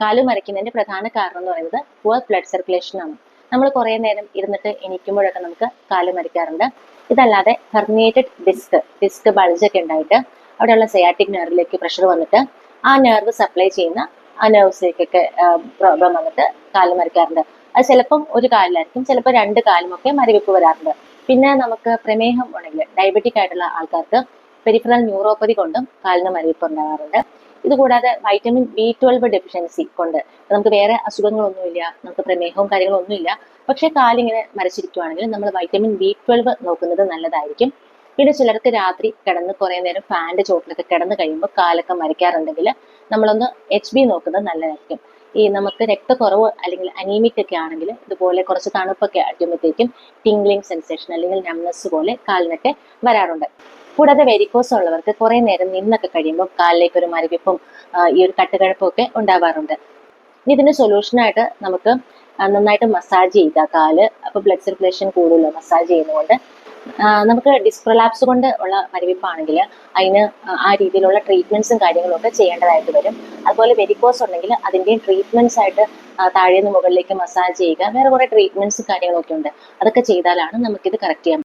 കാൽ മരയ്ക്കുന്നതിന്റെ പ്രധാന കാരണം എന്ന് പറയുന്നത് പുവർ ബ്ലഡ് സർക്കുലേഷൻ ആണ്. നമ്മൾ കുറേ നേരം ഇരുന്നിട്ട് എണീക്കുമ്പോഴൊക്കെ നമുക്ക് കാൽ മരിക്കാറുണ്ട് ഇതല്ലാതെ ഹെർണിയേറ്റഡ് ഡിസ്ക് ഡിസ്ക് ബൾജ് ഒക്കെ ഉണ്ടായിട്ട് അവിടെയുള്ള സയാറ്റിക് നെർവിലേക്ക് പ്രഷർ വന്നിട്ട് ആ നെർവ് സപ്ലൈ ചെയ്യുന്ന ആ നെർവ്സിലേക്കൊക്കെ പ്രോബ്ലം വന്നിട്ട് കാൽ മരിക്കാറുണ്ട് അത് ചിലപ്പം ഒരു കാലിലായിരിക്കും ചിലപ്പോൾ രണ്ട് കാലുമൊക്കെ മരവിപ്പ് വരാറുണ്ട്. പിന്നെ നമുക്ക് പ്രമേഹം ഉണ്ടെങ്കിൽ ഡയബറ്റിക് ആയിട്ടുള്ള ആൾക്കാർക്ക് പെരിഫറൽ ന്യൂറോപ്പതി കൊണ്ടും കാലിന് മരവിപ്പ് ഉണ്ടാകാറുണ്ട് ഇതുകൂടാതെ വൈറ്റമിൻ ബി ട്വൽവ് ഡെഫിഷ്യൻസി കൊണ്ട് നമുക്ക് വേറെ അസുഖങ്ങളൊന്നുമില്ല നമുക്ക് പ്രമേഹവും കാര്യങ്ങളൊന്നുമില്ല. പക്ഷെ കാലിങ്ങനെ മരച്ചിരിക്കുവാണെങ്കിൽ നമ്മൾ വൈറ്റമിൻ ബി ട്വൽവ് നോക്കുന്നത് നല്ലതായിരിക്കും. പിന്നെ ചിലർക്ക് രാത്രി കിടന്ന് കുറെ നേരം ഫാന്റെ ചോട്ടിലൊക്കെ കിടന്ന് കഴിയുമ്പോൾ കാലൊക്കെ മരിക്കാറുണ്ടെങ്കിൽ നമ്മളൊന്ന് എച്ച് ബി നോക്കുന്നത് നല്ലതായിരിക്കും. ഈ നമുക്ക് രക്തക്കുറവ് അല്ലെങ്കിൽ അനീമിക് ഒക്കെ ആണെങ്കിൽ ഇതുപോലെ കുറച്ച് തണുപ്പൊക്കെ അടിക്കുമ്പോഴത്തേക്കും ടിംഗ്ലിംഗ് സെൻസേഷൻ അല്ലെങ്കിൽ നംനസ് പോലെ കാലിനൊക്കെ വരാറുണ്ട്. കൂടാതെ വെരിക്കോസ് ഉള്ളവർക്ക് കുറേ നേരം നിന്നൊക്കെ കഴിയുമ്പോൾ കാലിലേക്ക് ഒരു മരവിപ്പും ഈ ഒരു കട്ടുകഴപ്പും ഒക്കെ ഉണ്ടാവാറുണ്ട്. ഇതിന് സൊല്യൂഷനായിട്ട് നമുക്ക് നന്നായിട്ട് മസാജ് ചെയ്യുക കാൽ അപ്പോൾ ബ്ലഡ് സർക്കുലേഷൻ കൂടുതലോ മസാജ് ചെയ്യുന്നതുകൊണ്ട് നമുക്ക് ഡിസ്പ്രലാപ്സ് കൊണ്ട് ഉള്ള മരവിപ്പാണെങ്കിൽ അതിന് ആ രീതിയിലുള്ള ട്രീറ്റ്മെന്റ്സും കാര്യങ്ങളും ഒക്കെ ചെയ്യേണ്ടതായിട്ട് വരും. അതുപോലെ വെരിക്കോസ് ഉണ്ടെങ്കിൽ അതിന്റെയും ട്രീറ്റ്മെന്റ്സ് ആയിട്ട് താഴെ താഴേന്ന് മുകളിലേക്ക് മസാജ് ചെയ്യുക വേറെ കുറേ ട്രീറ്റ്മെന്റ്സും കാര്യങ്ങളൊക്കെ ഉണ്ട്. അതൊക്കെ ചെയ്താലാണ് നമുക്കിത് കറക്റ്റ്